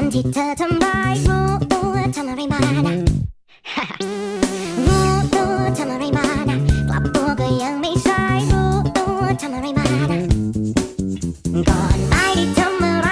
คนที่เธอทำร้ายรู้ตัวทำอะไรมานะรู้ตัวทำอะไรมานะกลับตัวก็ยังไม่ใช่รู้ตัวทำอะไรมานะก่อนไปทำอะไร